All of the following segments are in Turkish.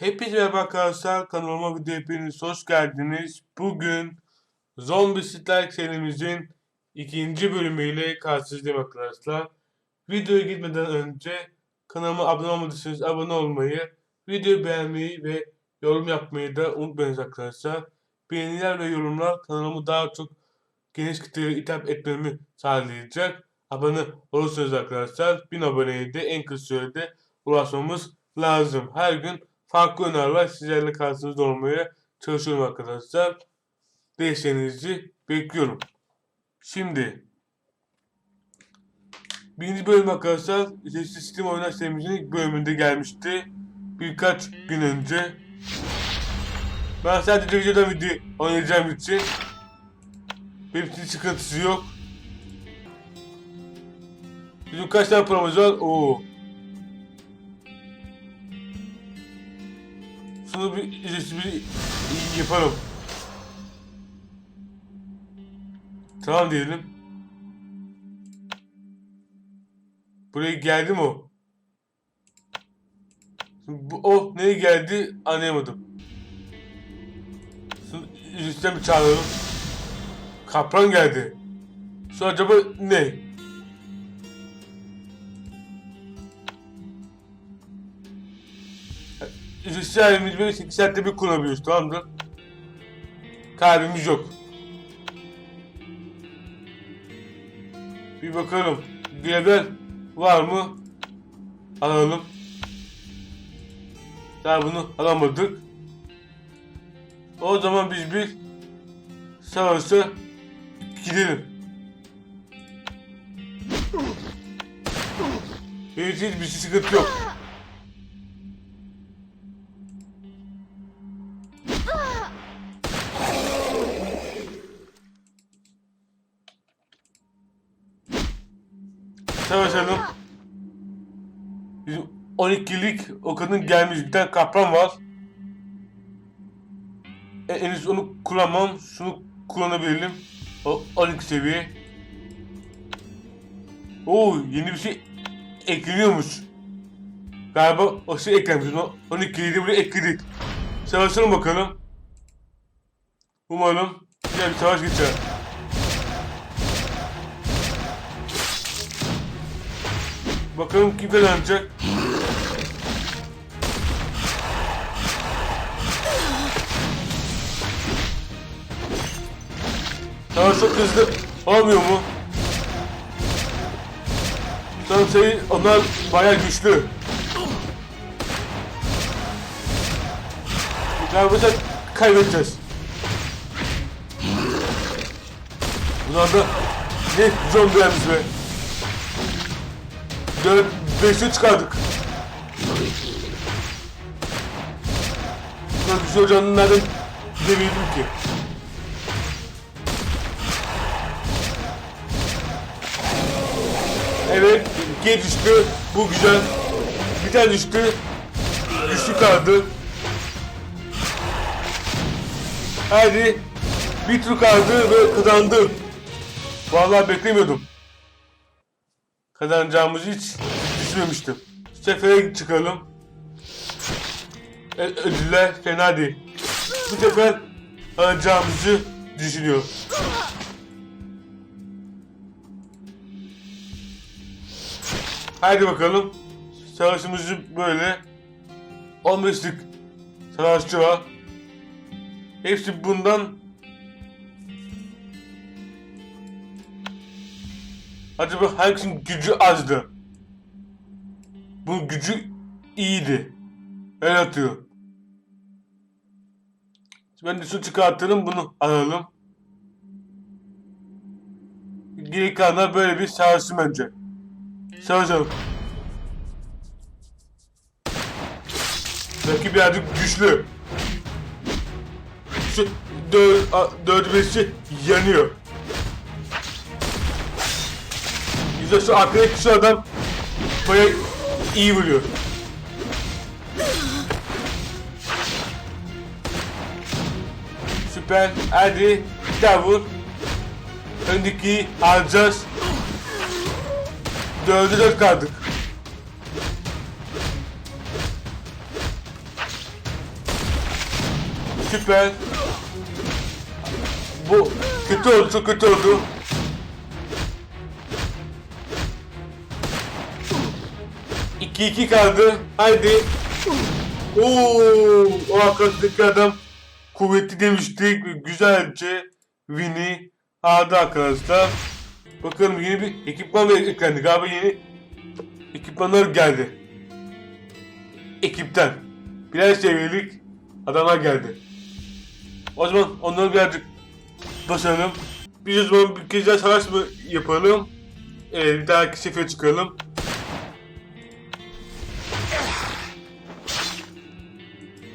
Hepinize merhaba arkadaşlar. Kanalıma video hepiniz hoş geldiniz. Bugün Zombie Strike serimizin ikinci bölümüyle karşınızdayım arkadaşlar. Videoya gitmeden önce kanalıma abone olmadıysanız abone olmayı, videoyu beğenmeyi ve yorum yapmayı da unutmayınız arkadaşlar. Beğeniler ve yorumlar kanalımı daha çok geniş kitleye hitap etmemi sağlayacak. Abone olursanız arkadaşlar 1000 aboneye de en kısa sürede ulaşmamız lazım. Her gün farklı öneriler sizlerle karşınızda olmaya çalışıyorum arkadaşlar. Desteğinizi bekliyorum. Şimdi birinci bölüm arkadaşlar Sesli Steam oynar serimizin ilk bölümünde gelmişti. Birkaç gün önce. Ben sadece videodan video oynayacağım için benim için sıkıntısı yok. Bizim kaç tane paramız var? Oo. Şunu bir ücretsiz bir yapalım. Tamam diyelim. Buraya geldi mi o? Şimdi bu, o nereye geldi anlayamadım. Şunu ücretten bir çağıralım. Kaplan geldi. Şu acaba ne? Halimiz böyle 8 saatte bir kullanabiliyoruz tamamdır. Kalbimiz yok. Bir bakalım. Görevler var mı? Alalım. Daha bunu alamadık. O zaman biz bir savaşa gidelim. İçin hiçbir sıkıntı yok. Savaşalım. Bizim 12'lik o kadın gelmiş bir tane kaplan var. E, en iyisi onu kullanmam. Şunu kullanabilirim. O 12 seviye. Oo yeni bir şey ekleniyormuş. Galiba o şey eklenmiş. O 12'yi de buraya ekledik. Savaşalım bakalım. Umarım güzel bir savaş geçer. Bakalım kim kazanacak. Savaş çok hızlı olmuyor mu? Sanırım şey, onlar bayağı güçlü. Galiba da kaybedeceğiz. Bunlar da ne zombilerimiz be. Dört, beşe çıkardık. Bunlar güçlü olacağını nereden bilebildim ki? Evet, ikiye düştü. Bu güzel. Bir tane düştü. Güçlü kaldı. Hadi. Bir tur kaldı ve kazandı. Vallahi beklemiyordum. Kazanacağımızı hiç düşünmemiştim. Sefere çıkalım. E, ödüller fena değil. Bu sefer alacağımızı düşünüyorum. Haydi bakalım. Savaşımızı böyle 15'lik savaşçı var. Hepsi bundan Acaba hangisinin gücü azdı? Bunun gücü iyiydi. El atıyor. Ben de şu çıkartalım bunu alalım. Geri kalanlar böyle bir savaşsın bence. Savaşalım. Rakip birazcık güçlü. Şu dört beşi yanıyor. Güzel şu arkadaki şu adam baya iyi vuruyor. Süper. Hadi bir daha vur. Öndeki alacağız. Dördü dört kaldık. Süper. Bu kötü oldu, çok kötü oldu. İki iki kaldı. Haydi. Oo, o arkadaştaki adam kuvvetli demiştik. Güzelce Win'i aldı arkadaşlar. Bakalım yeni bir ekipman eklendi. Galiba yeni ekipmanlar geldi. Ekipten. Birer seviyelik adamlar geldi. O zaman onları birazcık başaralım. Biz o zaman bir kez daha savaş mı yapalım? Ee, bir dahaki sefere çıkalım.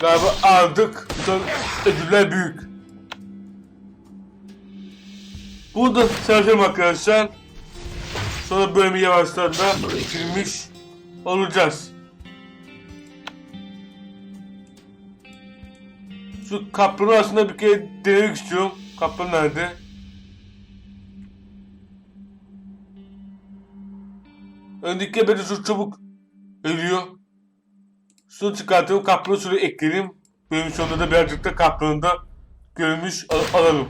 Galiba aldık. Ödüller büyük. Burada çalışalım arkadaşlar. Sonra bölümü yavaşlarla bitirmiş olacağız. Şu kaplanı aslında bir kere denemek istiyorum. Kaplan nerede? Öndeki beni çok çabuk ölüyor. Şunu çıkartıp kaplanı şuraya ekleyelim. Bölüm sonunda da birazcık da kaplanı da görmüş al- alalım.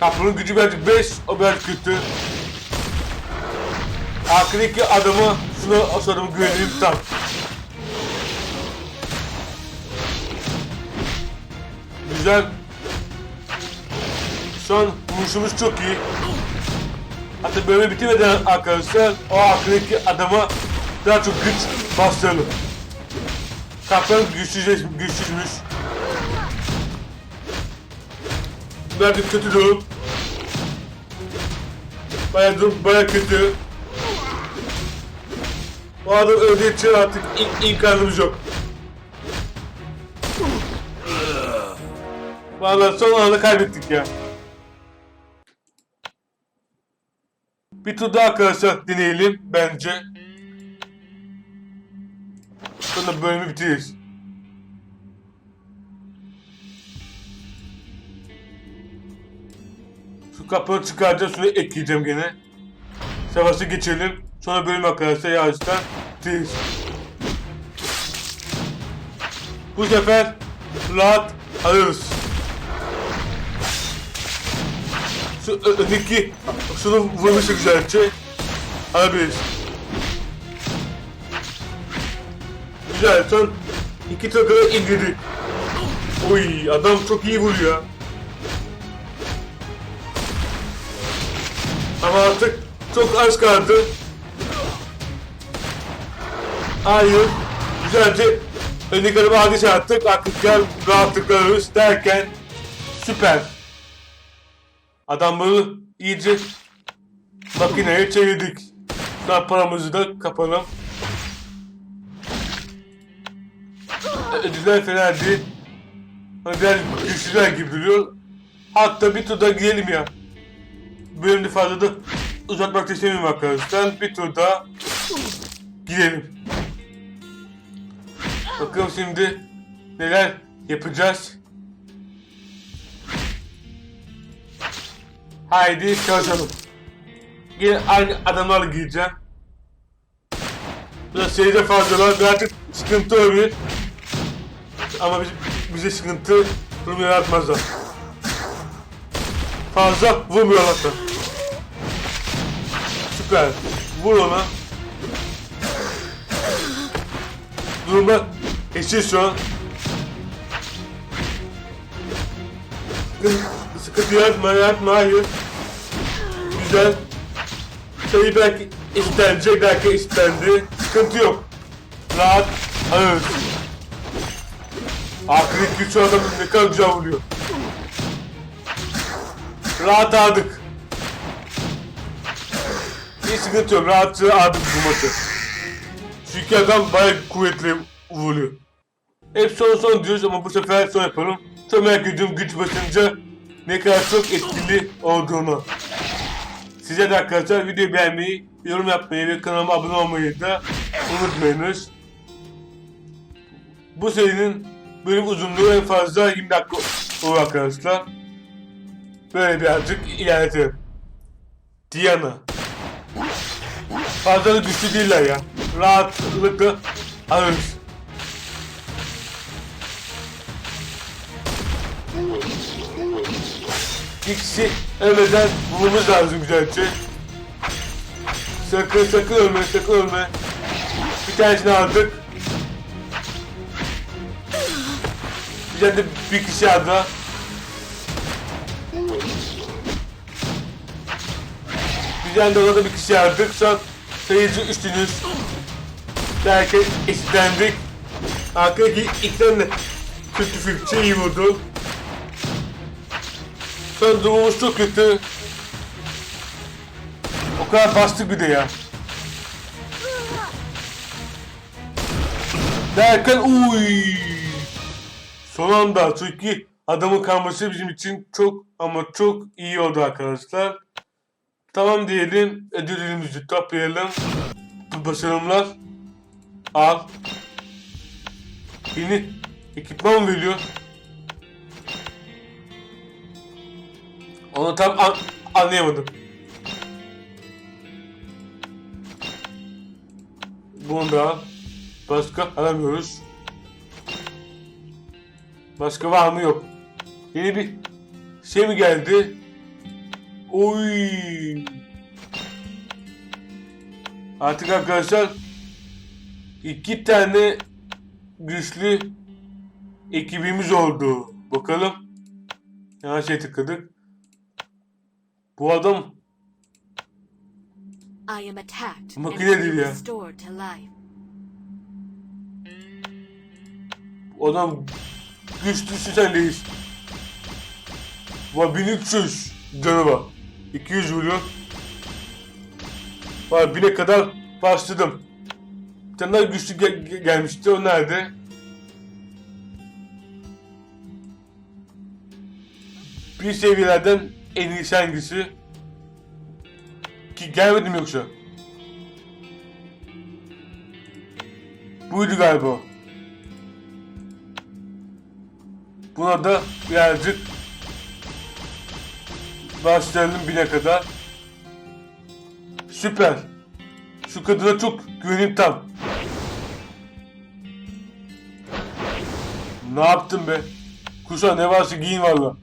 Kaplanın gücü birazcık 5, o biraz kötü. Arkadaki adamı, şuna adamı güvenelim tam. Güzel. Şu an vuruşumuz çok iyi. Hatta böyle bitirmeden arkadaşlar o arkadaki adama daha çok güç bastıralım. Kaplan güçsüz, güçsüzmüş. Birazcık kötü durum. Bayağı durum bayağı kötü. O adam öldüğü için artık in, imkanımız yok. Vallahi son anda kaybettik ya. Bir tur daha arkadaşlar deneyelim bence. Sonra bölümü bitiririz. Şu kapıyı çıkaracağım şunu ekleyeceğim gene. Savaşı geçelim. Sonra bölüm arkadaşlar yavaştan bitiririz. Bu sefer rahat alırız. Şu ö- öndeki şunu vurmuştuk güzelce. Alabiliriz. Güzel son iki takımı indirdik. Oy adam çok iyi vuruyor. Ama artık çok az kaldı. Hayır. Güzelce öndeki adamı hadi attık. Artık gel rahatlıkla alırız derken süper. Adamları iyice makineye çevirdik. An paramızı da kapalım. Ödüller fena değil. Hani biraz güçlüler gibi duruyor. Hatta bir turda gidelim ya. Bölümde fazla da uzatmak istemiyorum arkadaşlar. Bir tur daha gidelim. Bakalım şimdi neler yapacağız. Haydi çalışalım. Yine aynı adamlarla gireceğim. Biraz şeyde fazlalar, birazcık sıkıntı olabilir. Ama bize, bize sıkıntı durumu yaratmazlar. Fazla vurmuyorlar da. Süper. Vur ona. Duruma eşit şu an. Sıkıntı yaratma, yaratma, hayır. Güzel. Sayı belki istenecek, belki istendi. Sıkıntı yok. Rahat alırız. Akrit güç adamın ne kadar güzel vuruyor. Rahat aldık. Hiç sıkıntı yok. Rahatça aldık bu maçı. Çünkü adam bayağı kuvvetli vuruyor. Hep son son diyoruz ama bu sefer son yapalım. Çok merak ediyorum güç basınca ne kadar çok etkili olduğunu. Size de arkadaşlar videoyu beğenmeyi, yorum yapmayı ve kanalıma abone olmayı da unutmayınız. Bu serinin Bölüm uzunluğu en fazla 20 dakika olur arkadaşlar. Böyle birazcık ilerletelim. Diana. Fazla da güçlü değiller ya. Rahatlıkla alırız. İkisi ölmeden bulmamız lazım güzelce. Sakın sakın ölme sakın ölme. Bir tanesini aldık. Bir tane de bir kişi. Bir tane de ona da bir kişi aldık. Şu an sayıcı üstünüz. Derken eşitlendik. Arkadaki iki tane kötü filtre iyi vurdu. Şu an durumumuz çok kötü. O kadar bastık bir de ya. Derken uy. Son anda çünkü adamın kalması bizim için çok ama çok iyi oldu arkadaşlar. Tamam diyelim ödülümüzü toplayalım. Başarımlar. Al. Yeni ekipman veriyor. Onu tam an- anlayamadım. Bunu da. Başka alamıyoruz. Başka var mı yok. Yeni bir şey mi geldi? Oy. Artık arkadaşlar iki tane güçlü ekibimiz oldu. Bakalım. Yanlış şey tıkladık. Bu adam I am attacked Makine değil ya. bu adam güçlüsü sendeyiz. Var 1300 canı var. 200 vuruyor. Var 1000'e kadar başladım. Bir tane daha güçlü gel- gelmişti. O nerede? Bir seviyelerden en iyisi hangisi? Ki gelmedim yoksa. Buydu galiba. Buna da birazcık başlayalım bine kadar. Süper. Şu kadına çok güvenim tam. Ne yaptın be? Kuşa ne varsa giyin valla.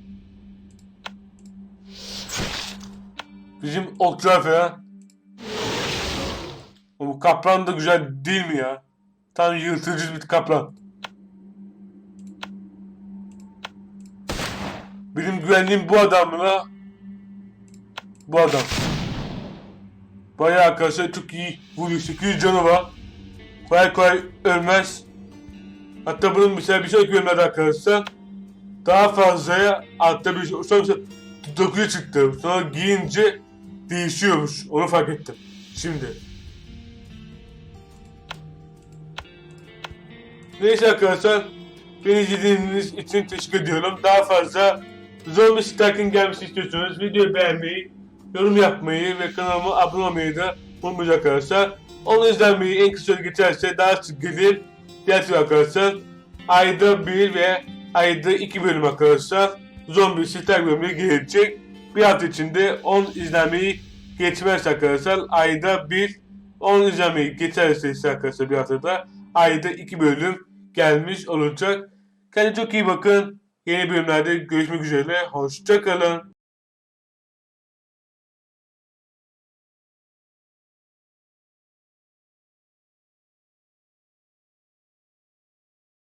Bizim okçular falan. O kaplan da güzel değil mi ya? Tam yırtıcı bir kaplan. Benim güvenliğim bu adamla bu adam. Bayağı arkadaşlar çok iyi vuruyor. 800 canı var. Kolay kolay ölmez. Hatta bunun mesela bir sonraki bölümlerde arkadaşlar daha fazlaya şey. Sonra mesela 9'a çıktı. Sonra giyince değişiyormuş. Onu fark ettim. Şimdi. Neyse arkadaşlar. Beni izlediğiniz için teşekkür ediyorum. Daha fazla Zombi Stark'ın gelmesi istiyorsanız videoyu beğenmeyi, yorum yapmayı ve kanalıma abone olmayı da unutmayın arkadaşlar. Onu izlemeyi en kısa sürede geçerse daha sık gelir. Diğer arkadaşlar ayda bir ve ayda iki bölüm arkadaşlar Zombi Stark bölümü gelecek. Bir hafta içinde 10 izlemeyi geçmez arkadaşlar. Ayda bir 10 izlemeyi geçerse ise arkadaşlar bir haftada ayda iki bölüm gelmiş olacak. Kendinize çok iyi bakın. Yeni bölümlerde görüşmek üzere. Hoşçakalın.